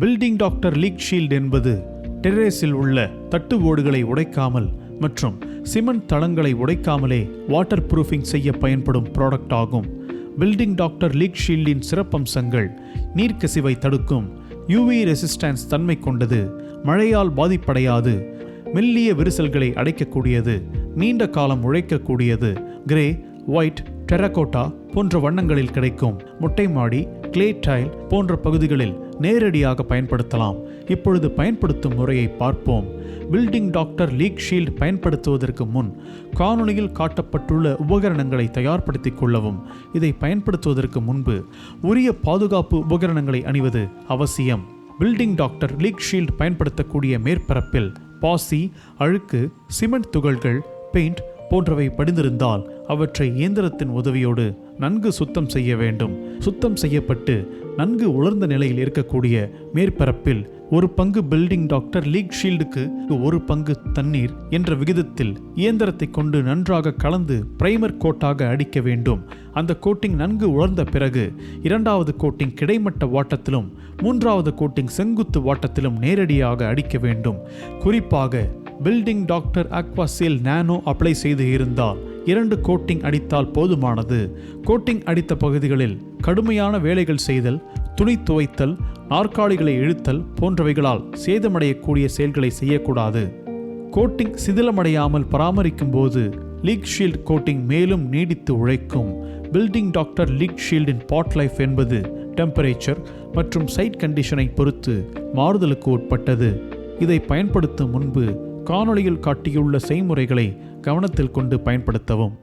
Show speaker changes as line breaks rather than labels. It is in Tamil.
பில்டிங் டாக்டர் லீக் ஷீல்ட் என்பது டெரேஸில் உள்ள தட்டு ஓடுகளை உடைக்காமல் மற்றும் சிமெண்ட் தளங்களை உடைக்காமலே வாட்டர் ப்ரூஃபிங் செய்ய பயன்படும் ப்ராடக்ட் ஆகும். பில்டிங் டாக்டர் லீக் ஷீல்டின் சிறப்பம்சங்கள் நீர்க்கசிவை தடுக்கும் யூவி ரெசிஸ்டன்ஸ் தன்மை கொண்டது மழையால் பாதிப்படையாது மெல்லிய விரிசல்களை அடைக்கக்கூடியது நீண்ட காலம் உழைக்கக்கூடியது கிரே ஒயிட் டெரகோட்டா போன்ற வண்ணங்களில் கிடைக்கும் முட்டை மாடி கிளே டைல் போன்ற பகுதிகளில் நேரடியாக பயன்படுத்தலாம். இப்பொழுது பயன்படுத்தும் முறையை பார்ப்போம். பில்டிங் டாக்டர் லீக் ஷீல்ட் பயன்படுத்துவதற்கு முன் காணொளியில் காட்டப்பட்டுள்ள உபகரணங்களை தயார்படுத்திக் கொள்ளவும். இதை பயன்படுத்துவதற்கு முன்பு உரிய பாதுகாப்பு உபகரணங்களை அணிவது அவசியம். பில்டிங் டாக்டர் லீக் ஷீல்ட் பயன்படுத்தக்கூடிய மேற்பரப்பில் பாசி அழுக்கு சிமெண்ட் துகள்கள் பெயிண்ட் போன்றவை படிந்திருந்தால் அவற்றை இயந்திரத்தின் உதவியோடு நன்கு சுத்தம் செய்ய வேண்டும். சுத்தம் செய்யப்பட்டு நன்கு உலர்ந்த நிலையில் இருக்கக்கூடிய மேற்பரப்பில் ஒரு பங்கு பில்டிங் டாக்டர் லீக் ஷீல்டுக்கு ஒரு பங்கு தண்ணீர் என்ற விகிதத்தில் இயந்திரத்தை கொண்டு நன்றாக கலந்து பிரைமர் கோட்டாக அடிக்க வேண்டும். அந்த கோட்டிங் நன்கு உலர்ந்த பிறகு இரண்டாவது கோட்டிங் கிடைமட்ட வாட்டத்திலும் மூன்றாவது கோட்டிங் செங்குத்து வாட்டத்திலும் நேரடியாக அடிக்க வேண்டும். குறிப்பாக building doctor Aquaseal nano apply செய்து இருந்தால் இரண்டு கோட்டிங் அடித்தால் போதுமானது. கோட்டிங் அடித்த பகுதிகளில் கடுமையான வேலைகள் செய்தல் துணி துவைத்தல் நாற்காலிகளை இழுத்தல் போன்றவைகளால் சேதமடையக்கூடிய செயல்களை செய்யக்கூடாது. கோட்டிங் சிதிலமடையாமல் பராமரிக்கும் போது லீக் ஷீல்ட் கோட்டிங் மேலும் நீடித்து உழைக்கும். பில்டிங் டாக்டர் லீக் ஷீல்டின் பாட் லைஃப் என்பது டெம்பரேச்சர் மற்றும் சைட் கண்டிஷனை பொறுத்து மாறுதலுக்கு உட்பட்டது. இதை பயன்படுத்தும் முன்பு காணொளியில் காட்டியுள்ள செய்முறைகளை கவனத்தில் கொண்டு பயன்படுத்தவும்.